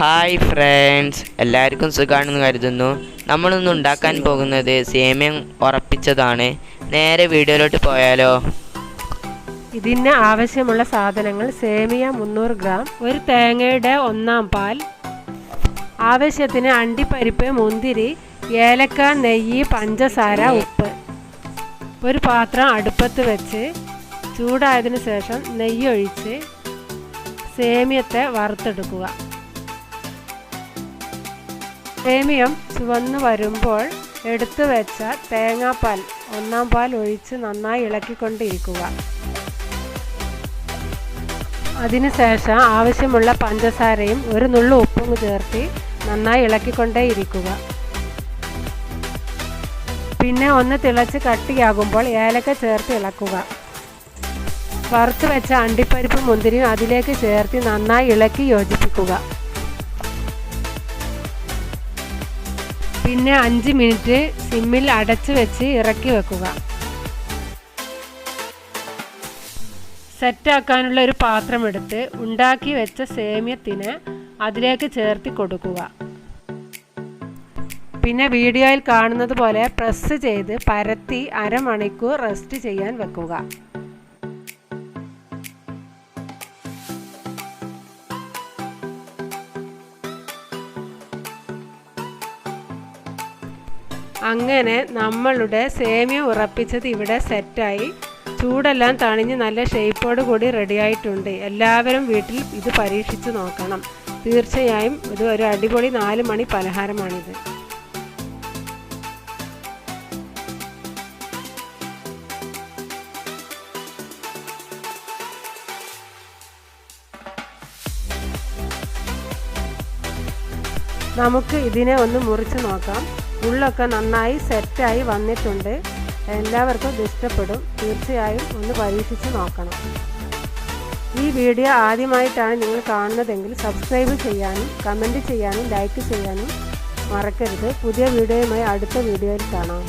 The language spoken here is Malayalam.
ഹായ് ഫ്രണ്ട്സ് എല്ലാവർക്കും സുഖമാണെന്ന് കരുതുന്നു. നമ്മളിന്ന് ഉണ്ടാക്കാൻ പോകുന്നത് സേമ്യം ഉറപ്പിച്ചതാണ്. നേരെ വീഡിയോയിലോട്ട് പോയാലോ? ഇതിന് ആവശ്യമുള്ള സാധനങ്ങൾ സേമിയ മുന്നൂറ് ഗ്രാം ഒരു തേങ്ങയുടെ ഒന്നാം പാൽ ആവശ്യത്തിന് അണ്ടിപ്പരിപ്പ് മുന്തിരി ഏലക്ക നെയ്യ് പഞ്ചസാര ഉപ്പ്. ഒരു പാത്രം അടുപ്പത്ത് വെച്ച് ചൂടായതിനു ശേഷം നെയ്യ് ഒഴിച്ച് സേമിയത്തെ വറുത്തെടുക്കുക. സേമിയം ചുവന്ന് വരുമ്പോൾ എടുത്തു വെച്ച തേങ്ങാപ്പാൽ ഒന്നാം പാൽ ഒഴിച്ച് നന്നായി ഇളക്കിക്കൊണ്ടിരിക്കുക. അതിനുശേഷം ആവശ്യമുള്ള പഞ്ചസാരയും ഒരു നുള്ളു ഉപ്പും ചേർത്തി നന്നായി ഇളക്കിക്കൊണ്ടേയിരിക്കുക. പിന്നെ ഒന്ന് തിളച്ച് കട്ടിയാകുമ്പോൾ ഏലക്ക ചേർത്ത് ഇളക്കുക. വറുത്ത് വെച്ച അണ്ടിപ്പരിപ്പ് മുന്തിരിയും അതിലേക്ക് ചേർത്ത് നന്നായി ഇളക്കി യോജിപ്പിക്കുക. പിന്നെ അഞ്ച് മിനിറ്റ് സിമ്മിൽ അടച്ചു വെച്ച് ഇറക്കി വെക്കുക. സെറ്റാക്കാനുള്ള ഒരു പാത്രം എടുത്ത് ഉണ്ടാക്കി വെച്ച സേമ്യത്തിന് അതിലേക്ക് ചേർത്തി കൊടുക്കുക. പിന്നെ വീഡിയോയിൽ കാണുന്നത് പോലെ പ്രസ് ചെയ്ത് പരത്തി അരമണിക്കൂർ റെസ്റ്റ് ചെയ്യാൻ വെക്കുക. അങ്ങനെ നമ്മളുടെ സേമിയ ഉറപ്പിച്ചത് ഇവിടെ സെറ്റായി. ചൂടെല്ലാം തണിഞ്ഞ് നല്ല ഷേപ്പോട് കൂടി റെഡിയായിട്ടുണ്ട് എല്ലാവരും വീട്ടിൽ ഇത് പരീക്ഷിച്ച് നോക്കണം. തീർച്ചയായും ഇത് ഒരു അടിപൊളി നാല് മണി പലഹാരമാണിത്. നമുക്ക് ഇതിനെ ഒന്ന് മുറിച്ച് നോക്കാം. ഉള്ളൊക്കെ നന്നായി സെറ്റായി വന്നിട്ടുണ്ട്. എല്ലാവർക്കും ഇഷ്ടപ്പെടും. തീർച്ചയായും ഒന്ന് പരീക്ഷിച്ച് നോക്കണം. ഈ വീഡിയോ ആദ്യമായിട്ടാണ് നിങ്ങൾ കാണുന്നതെങ്കിൽ സബ്സ്ക്രൈബ് ചെയ്യാനും കമന്റ് ചെയ്യാനും ലൈക്ക് ചെയ്യാനും മറക്കരുത്. പുതിയ വീഡിയോയുമായി അടുത്ത വീഡിയോയിൽ കാണാം.